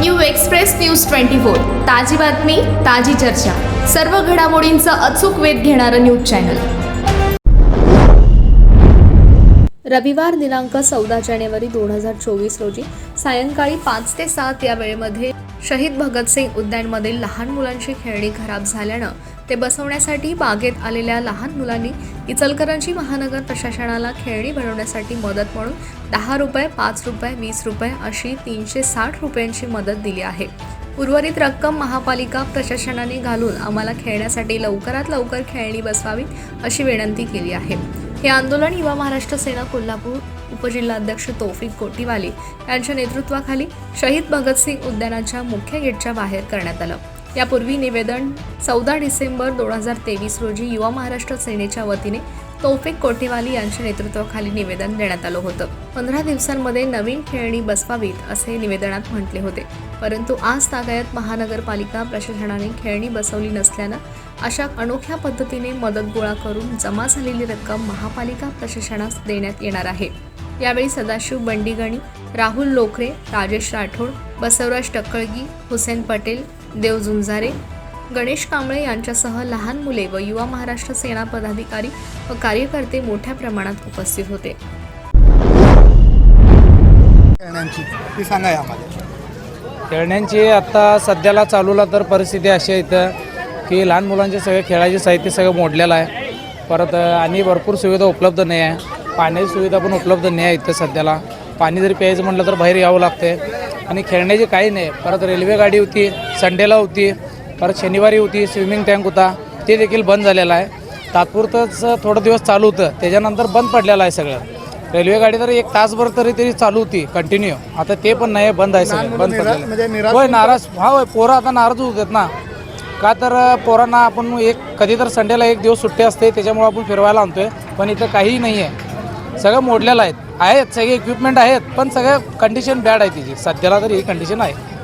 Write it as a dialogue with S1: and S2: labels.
S1: New express news twenty four. ताजी बातमी ताजी चर्चा. सर्व घडामोडींचा अचूक वेध घेणारं न्यूज चॅनल. रविवार दिनांक चौदा जानेवारी दोन हजार चोवीस रोजी सायंकाळी पाच ते सात या वेळेमध्ये शहीद भगतसिंग उद्यानमधील लहान मुलांची खेळणी खराब झाल्यानं ते बसवण्यासाठी बागेत आलेल्या लहान मुलांनी इचलकरंजी महानगर प्रशासनाला खेळणी बनवण्यासाठी मदत म्हणून दहा रुपये पाच रुपये वीस रुपये अशी तीनशे साठ रुपयांची मदत दिली आहे. उर्वरित रक्कम महापालिका प्रशासनाने घालून आम्हाला खेळण्यासाठी लवकरात लवकर खेळणी बसवावी अशी विनंती केली आहे. हे आंदोलन युवा महाराष्ट्र सेना कोल्हापूर उपजिल्हाध्यक्ष तौफिक कोटीवाले यांच्या नेतृत्वाखाली शहीद भगतसिंग उद्यानाच्या मुख्य गेटच्या बाहेर करण्यात आलं. यापूर्वी निवेदन चौदा डिसेंबर दोन हजार तेवीस रोजी युवा महाराष्ट्र सेनेच्या वतीने तौफिक कोटेवाली यांच्या नेतृत्वाखाली निवेदन देण्यात आलं होतं. पंधरा दिवसांमध्ये नवीन खेळणी बसवावीत असे निवेदनात म्हटले होते. परंतु आज तागायत महानगरपालिका प्रशासनाने खेळणी बसवली नसल्यानं अशा अनोख्या पद्धतीने मदत गोळा करून जमा झालेली रक्कम महापालिका प्रशासनास देण्यात येणार आहे. यावेळी सदाशिव बंडीगणी राहुल लोखरे राजेश राठोड बसवराज टक्कळगी हुसेन पटेल देव झुंजारे गणेश कांबळे यांच्यासह लहान मुले व युवा महाराष्ट्र सेना पदाधिकारी व कार्यकर्ते मोठ्या प्रमाणात उपस्थित होते.
S2: खेळण्यांची
S3: आत्ता सध्याला चालूला तर परिस्थिती अशी आहे इथं की लहान मुलांचे सगळे खेळाचे साहित्य सगळं मोडलेलं आहे. परत आणि भरपूर सुविधा उपलब्ध नाही आहे. पाण्याची सुविधा पण उपलब्ध नाही आहे इथं सध्याला. पाणी जरी प्यायचं म्हटलं तर बाहेर यावं लागते आणि खेळण्याची काही नाही. परत रेल्वे गाडी होती संडेला होती परत शनिवारी होती स्विमिंग टँक होता. ते देखील बंद झालेलं आहे. तात्पुरतंच थोडं दिवस चालू होतं. त्याच्यानंतर बंद पडलेलं आहे सगळं. रेल्वे गाडी तर एक तासभर तरी तरी चालू होती कंटिन्यू आता ते पण नाही बंद आहे सगळं. बंद
S2: म्हणजे
S3: पडलेलं. होय नाराज. हा होय पोरं आता नाराज होत आहेत ना. का तर पोरांना आपण एक कधी तर संडेला एक दिवस सुट्टी असते त्याच्यामुळे आपण फिरवायला आणतोय. पण इथं काहीही नाही आहे. सगळं मोडलेलं आहेत. आहेत सगळे इक्विपमेंट आहेत पण सगळं कंडिशन बॅड आहे तिची. सध्याला तरी ही कंडिशन आहे.